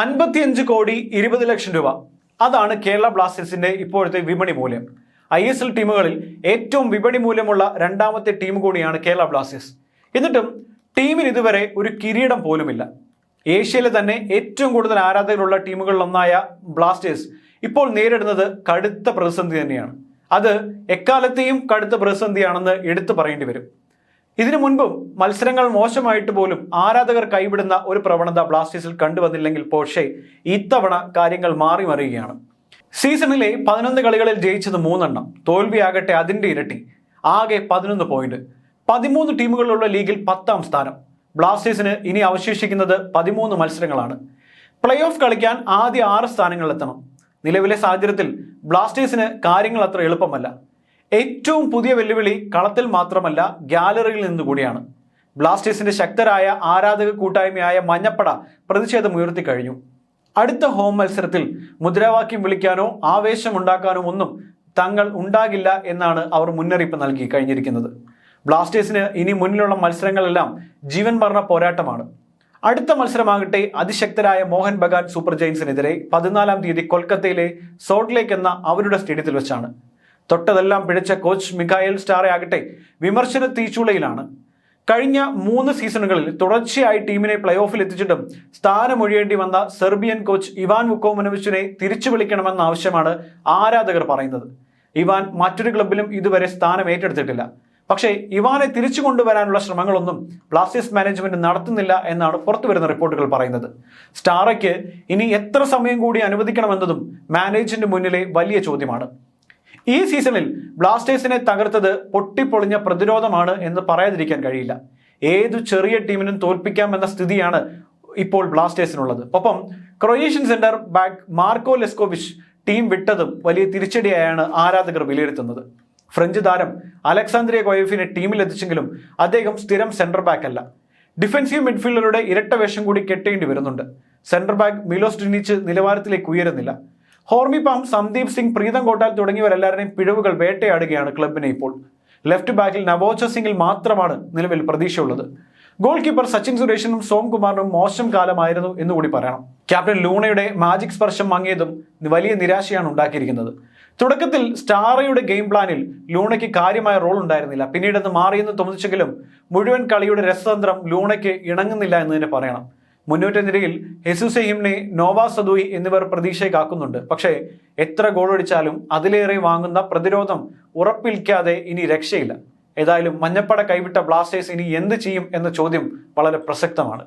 അൻപത്തിയഞ്ച് കോടി ഇരുപത് ലക്ഷം രൂപ. അതാണ് കേരള ബ്ലാസ്റ്റേഴ്സിന്റെ ഇപ്പോഴത്തെ വിപണി മൂല്യം. ഐ എസ് എൽ ടീമുകളിൽ ഏറ്റവും വിപണി മൂല്യമുള്ള രണ്ടാമത്തെ ടീം കൂടിയാണ് കേരള ബ്ലാസ്റ്റേഴ്സ്. എന്നിട്ടും ടീമിന് ഇതുവരെ ഒരു കിരീടം പോലുമില്ല. ഏഷ്യയിലെ തന്നെ ഏറ്റവും കൂടുതൽ ആരാധകരുള്ള ടീമുകളിലൊന്നായ ബ്ലാസ്റ്റേഴ്സ് ഇപ്പോൾ നേരിടുന്നത് കടുത്ത പ്രതിസന്ധി തന്നെയാണ്. അത് എക്കാലത്തെയും കടുത്ത പ്രതിസന്ധിയാണെന്ന് എടുത്തു പറയേണ്ടി വരും. ഇതിനു മുൻപും മത്സരങ്ങൾ മോശമായിട്ട് പോലും ആരാധകർ കൈവിടുന്ന ഒരു പ്രവണത ബ്ലാസ്റ്റേഴ്സിൽ കണ്ടുവന്നില്ലെങ്കിൽ പോഷെ ഇത്തവണ കാര്യങ്ങൾ മാറി മറിയുകയാണ്. സീസണിലെ പതിനൊന്ന് കളികളിൽ ജയിച്ചത് മൂന്നെണ്ണം. തോൽവിയാകട്ടെ അതിന്റെ ഇരട്ടി. ആകെ പതിനൊന്ന് പോയിന്റ്. പതിമൂന്ന് ടീമുകളുള്ള ലീഗിൽ പത്താം സ്ഥാനം. ബ്ലാസ്റ്റേഴ്സിന് ഇനി അവശേഷിക്കുന്നത് പതിമൂന്ന് മത്സരങ്ങളാണ്. പ്ലേ ഓഫ് കളിക്കാൻ ആദ്യ ആറ് സ്ഥാനങ്ങളിലെത്തണം. നിലവിലെ സാഹചര്യത്തിൽ ബ്ലാസ്റ്റേഴ്സിന് കാര്യങ്ങൾ അത്ര എളുപ്പമല്ല. ഏറ്റവും പുതിയ വെല്ലുവിളി കളത്തിൽ മാത്രമല്ല ഗാലറിയിൽ നിന്നുകൂടിയാണ്. ബ്ലാസ്റ്റേഴ്സിന്റെ ശക്തരായ ആരാധക കൂട്ടായ്മയായ മഞ്ഞപ്പട പ്രതിഷേധം ഉയർത്തി കഴിഞ്ഞു. അടുത്ത ഹോം മത്സരത്തിൽ മുദ്രാവാക്യം വിളിക്കാനോ ആവേശമുണ്ടാക്കാനോ ഒന്നും തങ്ങൾ ഉണ്ടാകില്ല എന്നാണ് അവർ മുന്നറിയിപ്പ് നൽകി കഴിഞ്ഞിരിക്കുന്നത്. ബ്ലാസ്റ്റേഴ്സിന് ഇനി മുന്നിലുള്ള മത്സരങ്ങളെല്ലാം ജീവൻ മരണ പോരാട്ടമാണ്. അടുത്ത മത്സരമാകട്ടെ അതിശക്തരായ മോഹൻ ബഗാൻ സൂപ്പർ ജെയിൻസിനെതിരെ പതിനാലാം തീയതി കൊൽക്കത്തയിലെ സോൾട്ട് ലേക്ക് എന്ന അവരുടെ സ്റ്റേഡിയത്തിൽ വെച്ചാണ്. തൊട്ടതെല്ലാം പിഴച്ച കോച്ച് മിക്കായൽ സ്റ്റാറെ ആകട്ടെ വിമർശന തീച്ചുളയിലാണ്. കഴിഞ്ഞ മൂന്ന് സീസണുകളിൽ തുടർച്ചയായി ടീമിനെ പ്ലേ ഓഫിൽ എത്തിച്ചിട്ടും സ്ഥാനമൊഴിയേണ്ടി വന്ന സെർബിയൻ കോച്ച് ഇവാൻ വുക്കോമനോവിച്ചിനെ തിരിച്ചു വിളിക്കണമെന്ന ആവശ്യമാണ് ആരാധകർ പറയുന്നത്. ഇവാൻ മറ്റൊരു ക്ലബിലും ഇതുവരെ സ്ഥാനം ഏറ്റെടുത്തിട്ടില്ല. പക്ഷേ ഇവാനെ തിരിച്ചു കൊണ്ടുവരാനുള്ള ശ്രമങ്ങളൊന്നും ബ്ലാസ്റ്റേഴ്സ് മാനേജ്മെന്റ് നടത്തുന്നില്ല എന്നാണ് പുറത്തുവരുന്ന റിപ്പോർട്ടുകൾ പറയുന്നത്. സ്റ്റാറയ്ക്ക് ഇനി എത്ര സമയം കൂടി അനുവദിക്കണമെന്നതും മാനേജിന്റെ മുന്നിലെ വലിയ ചോദ്യമാണ്. ഈ സീസണിൽ ബ്ലാസ്റ്റേഴ്സിനെ തകർത്തത് പൊട്ടിപ്പൊളിഞ്ഞ പ്രതിരോധമാണ് എന്ന് പറയാതിരിക്കാൻ കഴിയില്ല. ഏതു ചെറിയ ടീമിനും തോൽപ്പിക്കാമെന്ന സ്ഥിതിയാണ് ഇപ്പോൾ ബ്ലാസ്റ്റേഴ്സിനുള്ളത്. ഒപ്പം Croatian centre back Marko Leskovic team വിട്ടതും വലിയ തിരിച്ചടിയായാണ് ആരാധകർ വിലയിരുത്തുന്നത്. ഫ്രഞ്ച് താരം അലക്സാന്ദ്രിയ കൊയഫിനെ ടീമിലെത്തിച്ചെങ്കിലും അദ്ദേഹം സ്ഥിരം സെന്റർ ബാക്ക് അല്ല. ഡിഫൻസീവ് മിഡ്ഫീൽഡറുടെ ഇരട്ട വേഷം കൂടി കെട്ടേണ്ടി വരുന്നുണ്ട്. സെന്റർ ബാക്ക് മിലോസ് നിലവാരത്തിലേക്ക് ഉയരുന്നില്ല. ഹോർമി പാം സന്ദീപ് സിംഗ് പ്രീതം കോട്ടാൽ തുടങ്ങിയവരെല്ലാവരുടെയും പിഴവുകൾ വേട്ടയാടുകയാണ് ക്ലബിനെ ഇപ്പോൾ. ലെഫ്റ്റ് ബാക്കിൽ നവോച്ച സിംഗിൽ മാത്രമാണ് നിലവിൽ പ്രതീക്ഷയുള്ളത്. ഗോൾ കീപ്പർ സച്ചിൻ സുരേഷിനും സോം കുമാറിനും മോശം കാലമായിരുന്നു എന്നുകൂടി പറയണം. ക്യാപ്റ്റൻ ലൂണയുടെ മാജിക് സ്പർശം വാങ്ങിയതും വലിയ നിരാശയാണ് ഉണ്ടാക്കിയിരിക്കുന്നത്. തുടക്കത്തിൽ സ്റ്റാറയുടെ ഗെയിം പ്ലാനിൽ ലൂണയ്ക്ക് കാര്യമായ റോൾ ഉണ്ടായിരുന്നില്ല. പിന്നീട് അത് മാറിയെന്ന് തോന്നിച്ചെങ്കിലും മുഴുവൻ കളിയുടെ രസതന്ത്രം ലൂണയ്ക്ക് ഇണങ്ങുന്നില്ല എന്ന് തന്നെ പറയണം. മുന്നോറ്റ നിരയിൽ ഹെസുസെഹിംനെ നോവാ സദൂയി എന്നിവർ പ്രതീക്ഷയെ കാക്കുന്നുണ്ട് പക്ഷേ എത്ര ഗോളടിച്ചാലും അതിലേറെ വാങ്ങുന്ന പ്രതിരോധം ഉറപ്പിൽക്കാതെ ഇനി രക്ഷയില്ല. ഏതായാലും മഞ്ഞപ്പട കൈവിട്ട ബ്ലാസ്റ്റേഴ്സ് ഇനി എന്ത് ചെയ്യും എന്ന ചോദ്യം വളരെ പ്രസക്തമാണ്.